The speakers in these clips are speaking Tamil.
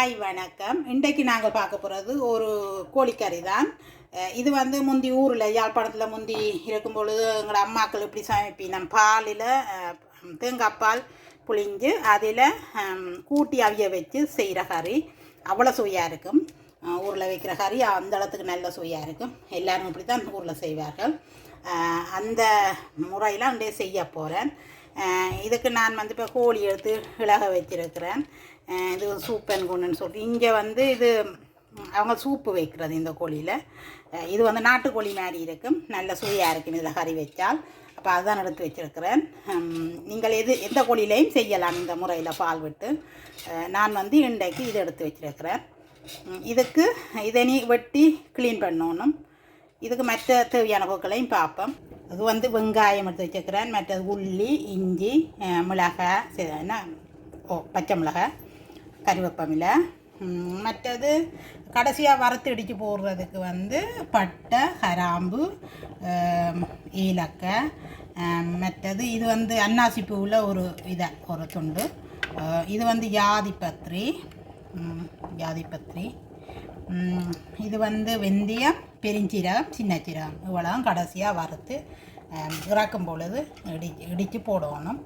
ஹாய் வணக்கம். இன்றைக்கு நாங்கள் பார்க்க போகிறது ஒரு கோழிக்கறி தான். இது வந்து முந்தி ஊரில் யாழ்ப்பாணத்தில் முந்தி இருக்கும் பொழுது எங்களோட அம்மாக்கள் இப்படி சமைப்பினோம். பாலில் தேங்காய் பால் புளிஞ்சு அதில் கூட்டி அவிய வச்சு செய்கிற கறி. அவ்வளோ சுவையாக இருக்கும். ஊரில் வைக்கிற கறி அந்த அளத்துக்கு நல்ல சுவையாக இருக்கும். எல்லாரும் இப்படி தான் ஊரில் செய்வார்கள். அந்த முறையில் அண்டே செய்ய போகிறேன். இதுக்கு நான் வந்து இப்போ கோழி எடுத்து இலக வச்சிருக்கிறேன் இது சூப்பன் குண்டுன்னு சொல்லிட்டு. இங்கே வந்து இது அவங்க சூப்பு வைக்கிறது இந்த கோழியில். இது வந்து நாட்டுக்கோழி மாதிரி இருக்கும். நல்ல சுவையாக இருக்கும் இதில் கறி வச்சால். அப்போ அதுதான் எடுத்து வச்சிருக்கிறேன். நீங்கள் எது எந்த கோழிலையும் செய்யலாம் இந்த முறையில் பால் விட்டு. நான் வந்து இன்றைக்கு இதை எடுத்து வச்சிருக்கிறேன். இதுக்கு இதை நீ வெட்டி க்ளீன் பண்ணணும். இதுக்கு மற்ற தேவையான பொருட்களையும் பார்ப்போம். அது வந்து வெங்காயம் எடுத்து வச்சுக்கிறேன். மற்றது உள்ளி இஞ்சி மிளகாய் சி- என்ன? ஓ பச்சை மிளகாய் கருவேப்பமில்லை மற்றது கடைசியாக வறுத்து இடித்து போடுறதுக்கு வந்து பட்டை கராம்பு ஏலக்காய் மற்றது இது வந்து அன்னாசி பூவில் ஒரு இதை ஒரு துண்டு. இது வந்து ஜாதி பத்திரி. ஜாதி பத்திரி. இது வந்து வெந்தயம் பெருஞ்சீரகம் சின்ன சீரகம் இவ்வளோ கடைசியாக வறுத்து இறக்கும் பொழுது இடி இடித்து போடணும்.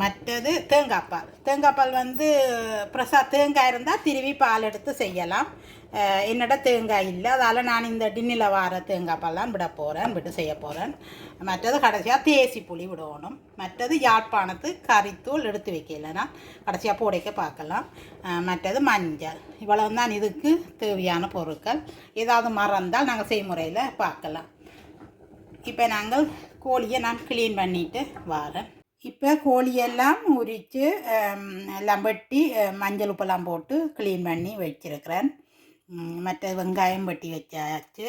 மற்றது தேங்காய் பால் தேங்காய் பால் வந்து பிரசாத் தேங்காய் இருந்தால் திருவி பால் எடுத்து செய்யலாம். Eh, என்னோட தேங்காய் இல்லை. அதால் நான் இந்த டின்னில் வார தேங்காய் பழம் விட போகிறேன் விட்டு செய்ய போகிறேன் மற்றது கடைசியாக தேசி புளி விடணும். மற்றது யாழ்ப்பாணத்து கறித்தூள் எடுத்து வைக்கலைன்னா கடைசியாக போடைக்க பார்க்கலாம். Eh, மற்றது மஞ்சள். இவ்வளவு தான் இதுக்கு தேவையான பொருட்கள். ஏதாவது மறந்தால் நாங்கள் செய்முறையில் பார்க்கலாம். இப்போ நாங்கள் கோழியை நான் க்ளீன் பண்ணிட்டு வரேன். இப்போ கோழியெல்லாம் உரித்து eh, எல்லாம் வெட்டி மஞ்சள் உப்பெல்லாம் போட்டு க்ளீன் பண்ணி வச்சிருக்கிறேன். மற்ற வெங்காயம் வெட்டி வச்சாச்சு.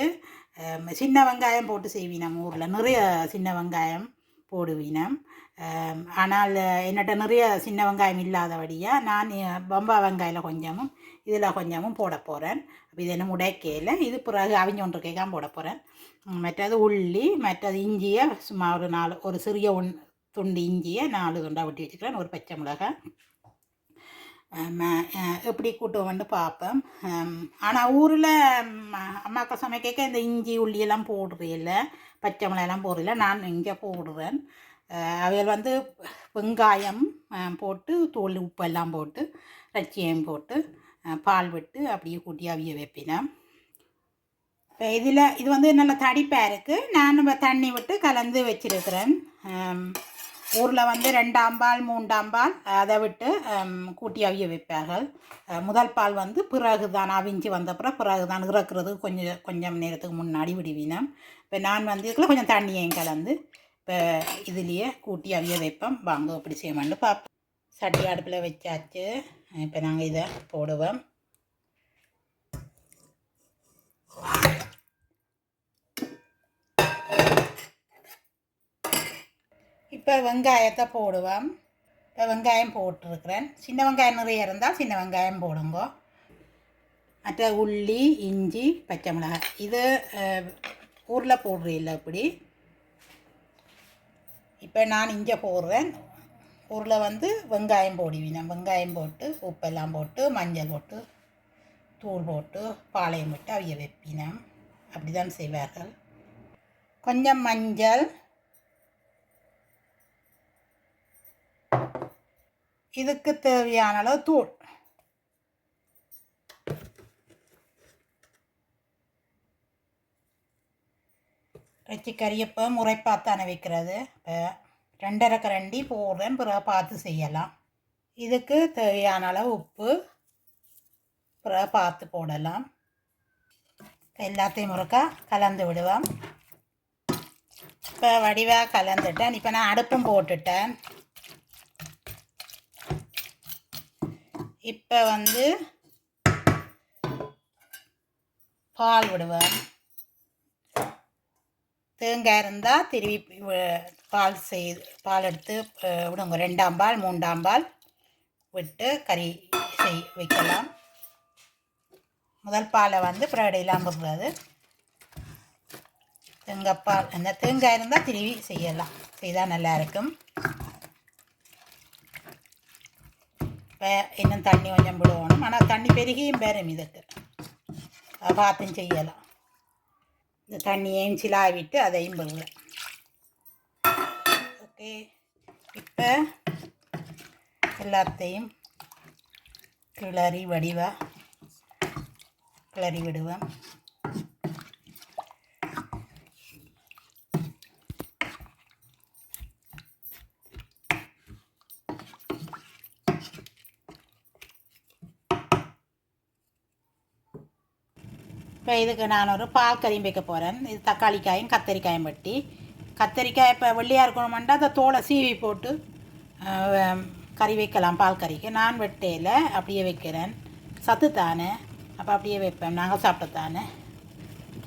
சின்ன வெங்காயம் போட்டு செய்வினம் ஊரில். நிறைய சின்ன வெங்காயம் போடுவினம். ஆனால் என்னட்ட நிறைய சின்ன வெங்காயம் இல்லாதபடியாக நான் பம்பா வெங்காயில் கொஞ்சமும் இதில் கொஞ்சமும் போட போகிறேன் அப்போ இது என்ன உடைக்கையில் இது பிறகு அவிஞ்சொன்று கேட்காம போட போகிறேன் மற்றது உள்ளி மற்றது இஞ்சியை சும்மா ஒரு நாலு ஒரு சிறிய ஒன் துண்டு இஞ்சியை நாலு துண்டாக ஒட்டி வச்சுக்கிறேன். ஒரு பச்சை மிளகாய் எப்படி கூட்டுவோம்னு பார்ப்பேன் ஆனால் ஊரில் அம்மாக்கள் சமைக்க இந்த இஞ்சி உள்ளியெல்லாம் போடுறதில்ல பச்சை மிளகாலாம் போடுறதில்ல நான் இங்கே போடுறேன் அவையில் வந்து வெங்காயம் போட்டு தோல் உப்பெல்லாம் போட்டு ரச்சியம் போட்டு பால் விட்டு அப்படியே கூட்டி அவிய வைப்பினேன். இப்போ இதில் இது வந்து நல்ல தடிப்பாக இருக்குது நான் தண்ணி விட்டு கலந்து வச்சிருக்கிறேன். ஊரில் வந்து ரெண்டாம் பால் மூன்றாம் பால் அதை விட்டு கூட்டி அவிய வைப்பார்கள். முதல் பால் வந்து பிறகு தான் அவிஞ்சு வந்தப்புறம் பிறகு தான் இறக்குறது. கொஞ்சம் கொஞ்சம் நேரத்துக்கு முன்னாடி விடுவினம். இப்போ நான் வந்து இதுக்குள்ள கொஞ்சம் தண்ணியையும் கலந்து இப்போ இதுலேயே கூட்டி அவிய வைப்போம். வாங்க எப்படி செய்யமான்னு பார்ப்போம். சட்டி அடுப்பில் வச்சாச்சு. இப்போ நாங்கள் இதை போடுவோம். இப்போ வெங்காயத்தை போடுவோம். இப்போ வெங்காயம் போட்டிருக்கிறேன். சின்ன வெங்காயம் நிறைய இருந்தால் சின்ன வெங்காயம் போடுங்க. மற்ற உள்ளி இஞ்சி பச்சை மிளகாய். இது ஊரில் போடுறீல்ல இப்படி. இப்போ நான் இங்கே போடுறேன். ஊரில் வந்து வெங்காயம் போடுவேன் வெங்காயம் போட்டு உப்பெல்லாம் போட்டு மஞ்சள் போட்டு தூள் போட்டு பாளையம் விட்டு அவைய வைப்பினம் அப்படி தான் செய்வார்கள். கொஞ்சம் மஞ்சள் இதுக்கு தேவையான அளவு தூள். வச்சு கறியப்போ பார்த்து வைக்கிறது. இப்போ ரெண்டரை கரண்டி போடுறேன் பிறகு பார்த்து செய்யலாம். இதுக்கு தேவையான அளவு உப்பு பிறகு பார்த்து போடலாம். எல்லாத்தையும் முறுக்கா கலந்து விடுவோம். இப்போ வடிவாக கலந்துட்டேன். இப்போ நான் அடுப்பும் போட்டுட்டேன். இப்போ வந்து பால் விடுவேன் தேங்காய் இருந்தால் திருவி பால் செய் பால் எடுத்து விடுங்க. ரெண்டாம் பால் மூன்றாம் பால் விட்டு கறி செய் வைக்கலாம். முதல் பாலை வந்து பிறகு இல்லாமல் கூடாது தேங்காய் பால் அந்த தேங்காய் இருந்தால் திருவி செய்யலாம். செய்தால் நல்லா இருக்கும் இப்போ இப்போ இன்னும் தண்ணி கொஞ்சம் விடுவோணும் ஆனால் தண்ணி பெருகியும் வரும் இதுக்கு பார்த்தும் செய்யலாம் இந்த தண்ணியையும் சிலாவிட்டு அதையும் விடுவேன் ஓகே இப்போ எல்லாத்தையும் கிளறி வடிவா கிளறி விடுவேன் இப்போ இதுக்கு நான் ஒரு பால் கறியும் வைக்க போகிறேன் இது தக்காளிக்காயும் கத்தரிக்காயும் வெட்டி. கத்தரிக்காய் இப்போ வெள்ளையாக இருக்கணுமெண்டா அந்த தோலை சீவி போட்டு கறி வைக்கலாம் பால் கறிக்கு. நான் வெட்டையில் அப்படியே வைக்கிறேன். சத்து தானே. அப்போ அப்படியே வைப்பேன். நாங்கள் சாப்பிட்டு தானே.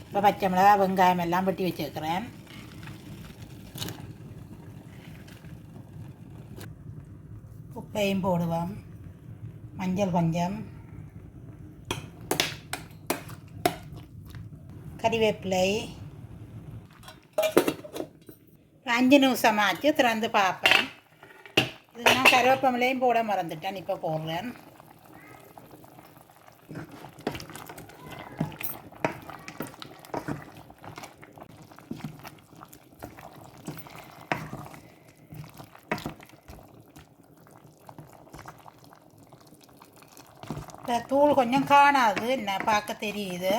இப்போ பச்சை மிளகா வெங்காயம் எல்லாம் வெட்டி வச்சுருக்கிறேன். உப்பையும் போடுவோம். மஞ்சள் கொஞ்சம். கறிவேப்பிலை. அஞ்சு நிமிஷம் ஆச்சு திறந்து பார்ப்பேன். இது நான் கருவேப்பமிலையும் போட மறந்துட்டேன் இப்போ போடுறேன். தூள் கொஞ்சம் காணாது என்ன பார்க்க தெரியுது.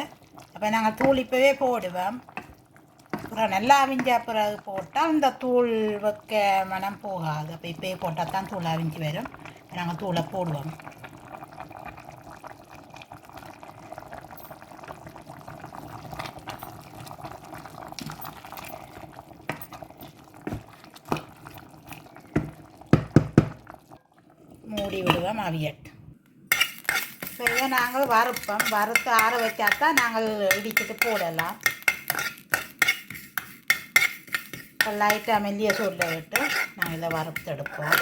அப்போ நாங்கள் தூள் இப்போவே போடுவோம். அப்புறம் நல்லா அவிஞ்ச பிறகு போட்டால் அந்த தூள் வைக்க மனம் போகாது. அப்போ இப்போயே போட்டால் தான் தூள் அவிஞ்சு வரும். நாங்கள் தூளை போடுவோம். மூடி விடுவோம் அவியட்டு இதை நாங்கள் வறுப்போம். வறுத்து ஆற வைச்சாத்தான் நாங்கள் இடிச்சிட்டு போடலாம். இப்போ லைட்டாக மெல்லிய சூரில் விட்டு நாங்கள் இதை வறுத்து எடுப்போம்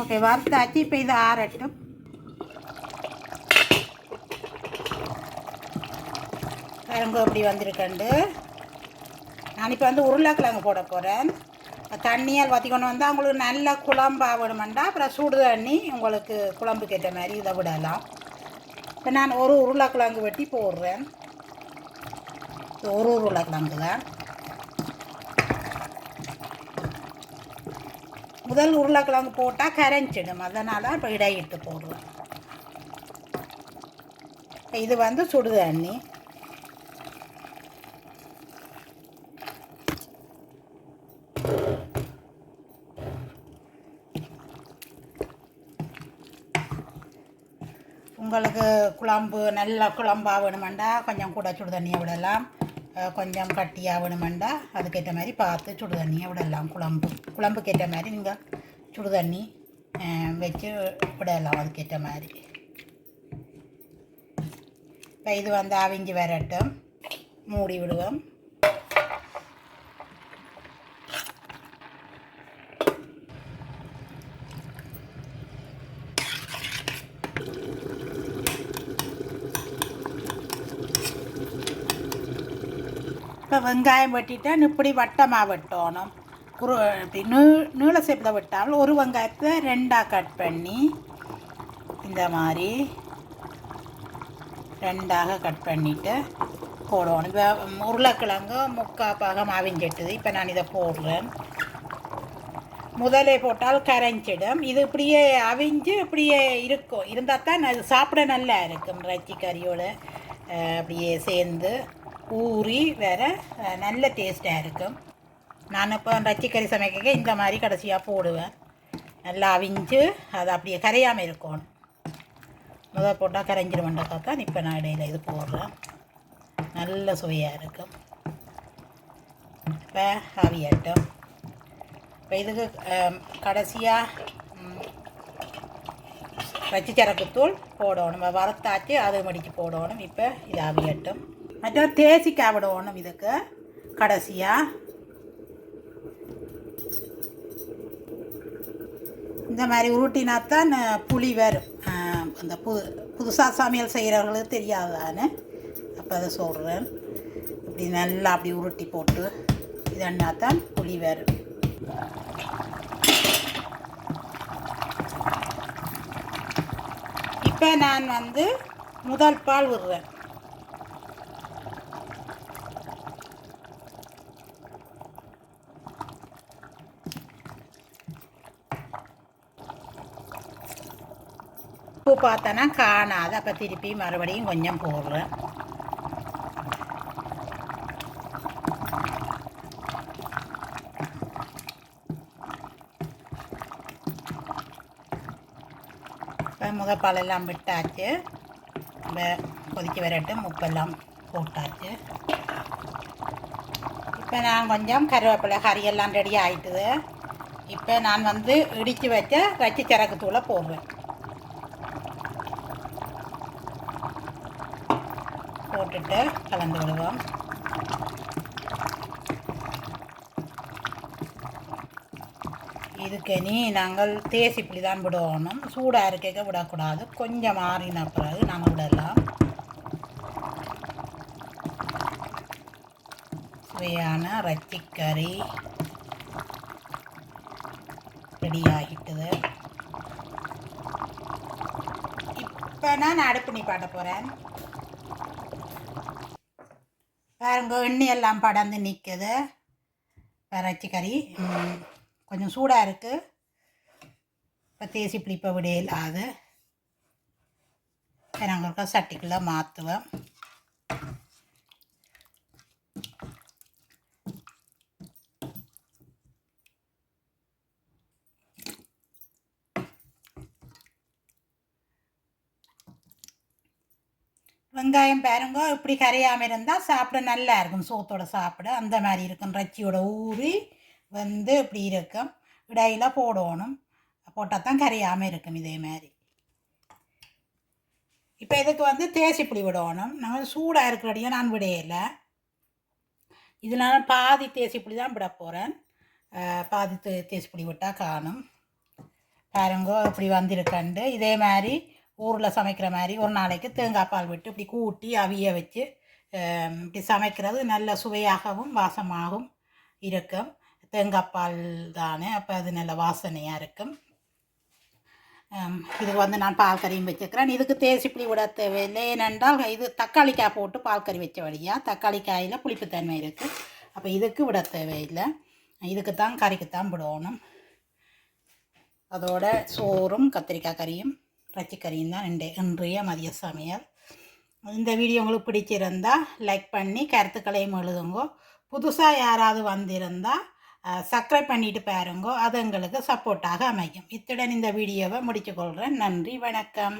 ஓகே வறுத்தாச்சு. இப்போ இதை ஆறட்டும். கிழங்கு இப்படி வந்திருக்கண்டு நான் இப்போ வந்து உருளைக்கிழங்கு போட போகிறேன் தண்ணியால் வற்றி கொண்டு வந்தால் உங்களுக்கு நல்ல குழம்பா வேணுமெண்டா அப்புறம் சுடு தண்ணி உங்களுக்கு குழம்புக்கு ஏற்ற மாதிரி இதை விடலாம். இப்போ நான் ஒரு உருளைக்கிழங்கு வெட்டி போடுறேன். ஒரு உருளைக்கிழங்கு தான் முதல் உருளைக்கிழங்கு போட்டால் கரைஞ்சிடும். அதனால் இப்போ இடையிட்டு போடுவேன் இது வந்து சுடு தண்ணி உங்களுக்கு குழம்பு நல்ல குழம்பாக வேணுமெண்டா கொஞ்சம் கூட சுடு தண்ணியை விடலாம் கொஞ்சம் கட்டியாக வேணுமெண்டா அதுக்கேற்ற மாதிரி பார்த்து சுடு தண்ணியை விடலாம் குழம்பு. குழம்புக்கேற்ற மாதிரி நீங்கள் சுடு தண்ணி வச்சு விடலாம் அதுக்கேற்ற மாதிரி. இப்போ இது வந்து அவிஞ்சு வரட்டும். மூடி விடுவோம். இப்போ வெங்காயம் வெட்டிட்டேன் இப்படி வட்டமாக வெட்டணும். குரு இப்படி நீ நீள சேப்பில் வெட்டாமல் ஒரு வெங்காயத்தை ரெண்டாக கட் பண்ணி இந்த மாதிரி ரெண்டாக கட் பண்ணிவிட்டு போடணும். இப்போ உருளைக்கிழங்கு முக்கால் பாகம் அவிஞ்சிட்டுது. இப்போ நான் இதை போடுறேன். முதலே போட்டால் கரைஞ்சிடும். இது இப்படியே அவிஞ்சு இப்படியே இருக்கும். இருந்தால் தான் அது சாப்பிட நல்லா இருக்கும். இறைச்சி கறியோடு அப்படியே சேர்ந்து ஊறி வேற நல்ல டேஸ்ட்டாக இருக்கும் நான் இப்போ ரச்சிக்கறி சமைக்க இந்த மாதிரி கடைசியாக போடுவேன். நல்லா அவிஞ்சு அது அப்படியே கரையாமல் இருக்கணும். முதல் போட்டால் கரைஞ்சிருமெண்டக்கா தான் இப்போ நான் இடையில இது போடுறேன். நல்ல சுவையாக இருக்கும் இப்போ அவியட்டும் இப்போ இதுக்கு கடைசியாக வச்சு சரக்குத்தூள் போடணும். நம்ம வறுத்தாச்சு அது மடித்து போடணும். இப்போ இது அவியட்டும் மற்ற தேசிக்காய் விடணும் இதுக்கு கடைசியாக இந்த மாதிரி உருட்டினாத்தான் புளி வரும். அந்த புது புதுசாக சமையல் செய்கிறவங்களுக்கு தெரியாதானே அப்போ அதை சொல்கிறேன் இப்படி நல்லா அப்படி உருட்டி போட்டு இதன்னா தான் புளி வரும். இப்போ நான் வந்து முதல் பால் விடுறேன். உப்பு பார்த்தோன்னா காணாது அப்போ திருப்பி மறுபடியும் கொஞ்சம் போடுறேன். இப்போ முகப்பாலெல்லாம் விட்டாச்சு. இப்போ கொதிக்க வரட்டும் உப்பெல்லாம் போட்டாச்சு. இப்போ நான் கொஞ்சம் கருவேப்பிலை கறியெல்லாம் ரெடி ஆகிட்டுது இப்போ நான் வந்து இடித்து வச்ச வச்சு சரக்கு தூளை போடுவேன் போட்டுட்டு கலந்து விடுவோம். இதுக்கு நீ நாங்கள் தேசி புளி தான் விடணும். சூடாக இருக்க விடக்கூடாது. கொஞ்சம் மாறின பிறகு நாங்கள் விடலாம். சுவையான ரத்திக்கறி ரெடி ஆகிட்டுது இப்போ நான் அடுப்பு நீ பாட்ட போகிறேன் பாருங்க எண்ணெயெல்லாம் எல்லாம் படர்ந்து நிற்குது இறைச்சி கறி கொஞ்சம் சூடாக இருக்குது இப்போ தேசி பிடிப்ப விட நாங்கள் சட்டிக்குள்ளே மாற்றுவேன் வெங்காயம் பாருங்க இப்படி கரையாமல் இருந்தால் சாப்பிட நல்லா இருக்கும். சோத்தோட சாப்பிட. அந்த மாதிரி இருக்கும். ரச்சியோட ஊறி வந்து இப்படி இருக்கும். இடையில போடணும். போட்டால் தான் கரையாமல் இருக்கும் இதே மாதிரி. இப்போ இதுக்கு வந்து தேசி புளி விடணும். நாங்கள் சூடாக இருக்கிறடியும் நான் விடையில இதனால் பாதி தேசி புளி தான் விட போகிறேன் பாதி தே- தேசி புளி விட்டால் காணும். பாருங்க இப்படி வந்திருக்கண்டு. இதே மாதிரி ஊரில் சமைக்கிற மாதிரி ஒரு நாளைக்கு தேங்காய் பால் விட்டு இப்படி கூட்டி அவிய வச்சு இப்படி சமைக்கிறது நல்ல சுவையாகவும் வாசமாகவும் இருக்கும். தேங்காய் பால் தானே அப்போ அது நல்ல வாசனையாக இருக்கும். இது இதுக்கு வந்து நான் பால் கறியும் வச்சுக்கிறேன். இதுக்கு தேசிப்புளி விட தேவையில்லை. ஏனென்றால் இது தக்காளிக்காய் போட்டு பால் கறி வச்ச வழியாக தக்காளிக்காயில் புளிப்புத்தன்மை இருக்குது அப்போ இதுக்கு விட தேவையில்லை. இதுக்கு தான் கறிக்கு தான் விடணும். அதோட சோறும் கத்திரிக்காய் கறியும் ரச்சிக்கறியும் தான் இன்றைய இன்றைய மதிய சமையல். இந்த வீடியோ உங்களுக்கு பிடிச்சிருந்தால் லைக் பண்ணி கருத்துக்களையும் எழுதுங்கோ. புதுசாக யாராவது வந்திருந்தால் சப்ஸ்கிரைப் பண்ணிட்டு பாருங்கோ. அது எங்களுக்கு சப்போர்ட்டாக அமையும். இத்துடன் இந்த வீடியோவை முடித்துக்கொள்கிறேன் நன்றி வணக்கம்.